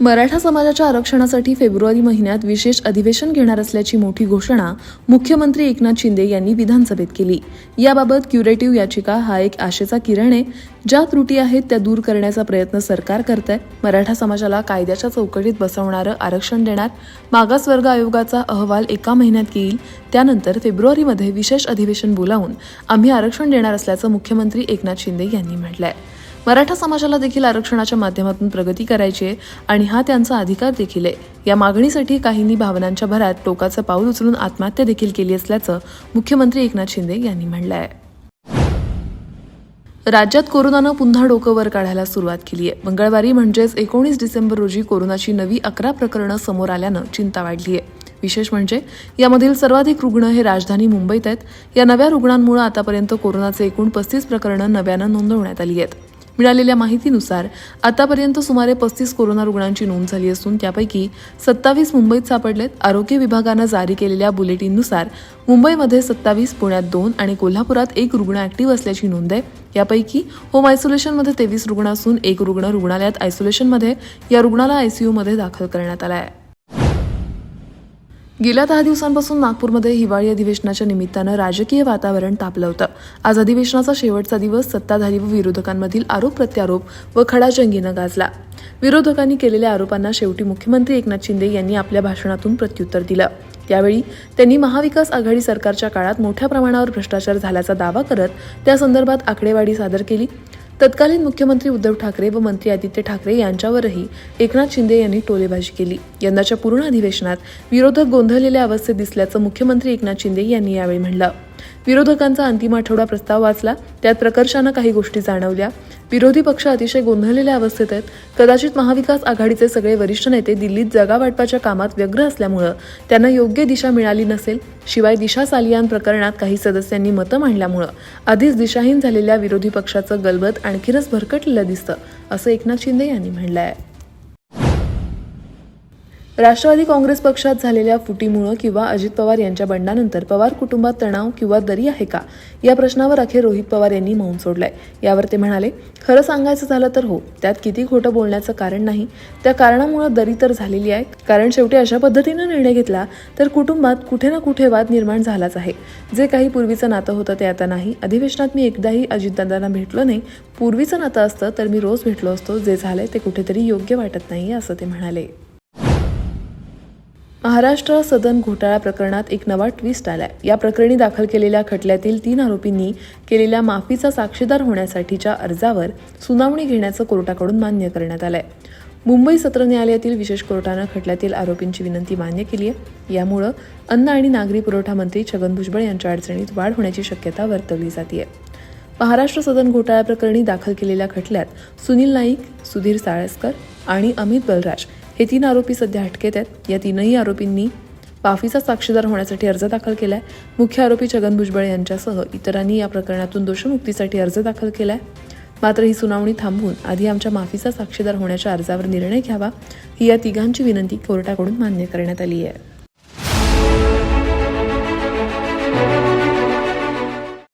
मराठा समाजाच्या आरक्षणासाठी फेब्रुवारी महिन्यात विशेष अधिवेशन घेणार असल्याची मोठी घोषणा मुख्यमंत्री एकनाथ शिंदे यांनी विधानसभेत केली. याबाबत क्युरेटिव्ह याचिका हा एक आशेचा किरण आहे. ज्या त्रुटी आहेत त्या दूर करण्याचा प्रयत्न सरकार करत आहे मराठा समाजाला कायद्याच्या चौकटीत बसवणारं आरक्षण देणार मागासवर्ग आयोगाचा अहवाल एका महिन्यात येईल. त्यानंतर फेब्रुवारीमध्ये विशेष अधिवेशन बोलावून आम्ही आरक्षण देणार असल्याचं मुख्यमंत्री एकनाथ शिंदे यांनी म्हटलं आहे मराठा समाजाला देखील आरक्षणाच्या माध्यमातून प्रगती करायची आहे आणि हा त्यांचा अधिकार देखील आहे. या मागणीसाठी काहींनी भावनांच्या भरात टोकाचं पाऊल उचलून आत्महत्या देखील केली असल्याचं मुख्यमंत्री एकनाथ शिंदे यांनी म्हटलं आहे राज्यात कोरोनानं पुन्हा डोकं वर काढायला सुरुवात केली आहे मंगळवारी म्हणजेच एकोणीस डिसेंबर रोजी कोरोनाची नवी अकरा प्रकरणं समोर आल्यानं चिंता वाढली आहे विशेष म्हणजे यामधील सर्वाधिक रुग्ण हे राजधानी मुंबईत आहेत. या नव्या रुग्णांमुळे आतापर्यंत कोरोनाचे एकूण पस्तीस प्रकरणं नव्यानं नोंदवण्यात आली आहेत. मिळालेल्या माहितीनुसार आतापर्यंत सुमारे पस्तीस कोरोना रुग्णांची नोंद झाली असून त्यापैकी सत्तावीस मुंबईत सापडलेत. आरोग्य विभागानं जारी केलेल्या बुलेटिननुसार मुंबईमध्ये सत्तावीस पुण्यात दोन आणि कोल्हापुरात एक रुग्ण ऍक्टिव्ह असल्याची नोंद आहे. यापैकी होम आयसोलेशनमध्ये तेवीस रुग्ण असून एक रुग्ण रुग्णालयात आयसोलेशनमध्ये या रुग्णाला आयसीयूमध्ये दाखल करण्यात आला आहे. गेल्या दहा दिवसांपासून नागपूरमध्ये हिवाळी अधिवेशनाच्या निमित्तानं राजकीय वातावरण तापलं होतं. आज अधिवेशनाचा शेवटचा दिवस सत्ताधारी व विरोधकांमधील आरोप प्रत्यारोप व खडाजंगीनं गाजला. विरोधकांनी केलेल्या आरोपांना शेवटी मुख्यमंत्री एकनाथ शिंदे यांनी आपल्या भाषणातून प्रत्युत्तर दिलं. त्यावेळी त्यांनी महाविकास आघाडी सरकारच्या काळात मोठ्या प्रमाणावर भ्रष्टाचार झाल्याचा दावा करत त्या संदर्भात आकडेवारी सादर केली. तत्कालीन मुख्यमंत्री उद्धव ठाकरे व मंत्री आदित्य ठाकरे यांच्यावरही एकनाथ शिंदे यांनी टोलेबाजी केली. यंदाच्या पूर्ण अधिवेशनात विरोधक गोंधळलेल्या अवस्थेत दिसल्याचं मुख्यमंत्री एकनाथ शिंदे यांनी यावेळी म्हणलं विरोधकांचा अंतिम आठवडा प्रस्ताव वाचला त्यात प्रकर्षानं काही गोष्टी जाणवल्या. विरोधी पक्ष अतिशय गोंधळलेल्या अवस्थेत आहेत. कदाचित महाविकास आघाडीचे सगळे वरिष्ठ नेते दिल्लीत जागा वाटपाच्या कामात व्यग्र असल्यामुळं त्यांना योग्य दिशा मिळाली नसेल शिवाय दिशा सालियान प्रकरणात काही सदस्यांनी मतं मांडल्यामुळं आधीच दिशाहीन झालेल्या विरोधी पक्षाचं गलबत आणखीनच भरकटलेलं दिसतं असं एकनाथ शिंदे यांनी म्हणलं आहे राष्ट्रवादी काँग्रेस पक्षात झालेल्या फुटीमुळं किंवा अजित पवार यांच्या बंडानंतर पवार कुटुंबात तणाव किंवा दरी आहे का? या प्रश्नावर अखेर रोहित पवार यांनी मौन सोडलंय. यावर ते म्हणाले खरं सांगायचं झालं तर हो त्यात किती खोटं बोलण्याचं कारण नाही. त्या कारणामुळं दरी तर झालेली आहे. कारण शेवटी अशा पद्धतीनं निर्णय घेतला तर कुटुंबात कुठे ना कुठे वाद निर्माण झालाच आहे. जे काही पूर्वीचं नातं होतं ते आता नाही. अधिवेशनात मी एकदाही अजितदादांना भेटलो नाही. पूर्वीचं नातं असतं तर मी रोज भेटलो असतो. जे झालंय ते कुठेतरी योग्य वाटत नाही असं ते म्हणाले. महाराष्ट्र सदन घोटाळा प्रकरणात एक नवा ट्विस्ट आलाय. या प्रकरणी दाखल केलेल्या खटल्यातील तीन आरोपींनी केलेल्या माफीचा साक्षीदार होण्यासाठीच्या अर्जावर सुनावणी घेण्याचं कोर्टाकडून मान्य करण्यात आलंय. मुंबई सत्र न्यायालयातील विशेष कोर्टानं खटल्यातील आरोपींची विनंती मान्य केली आहे यामुळं अन्न आणि नागरी पुरवठा मंत्री छगन भुजबळ यांच्या अडचणीत वाढ होण्याची शक्यता वर्तवली जाते महाराष्ट्र सदन घोटाळ्याप्रकरणी दाखल केलेल्या खटल्यात सुनील नाईक सुधीर साळसकर आणि अमित बलराज हे तीन आरोपी सध्या अटकेत आहेत. या तीनही आरोपींनी माफीचा साक्षीदार होण्यासाठी अर्ज दाखल केलाय. मुख्य आरोपी छगन भुजबळ यांच्यासह इतरांनी या प्रकरणातून दोषमुक्तीसाठी अर्ज दाखल केलाय. मात्र ही सुनावणी थांबवून आधी आमच्या माफीचा साक्षीदार होण्याच्या अर्जावर निर्णय घ्यावा ही या तिघांची विनंती कोर्टाकडून मान्य करण्यात आली आहे.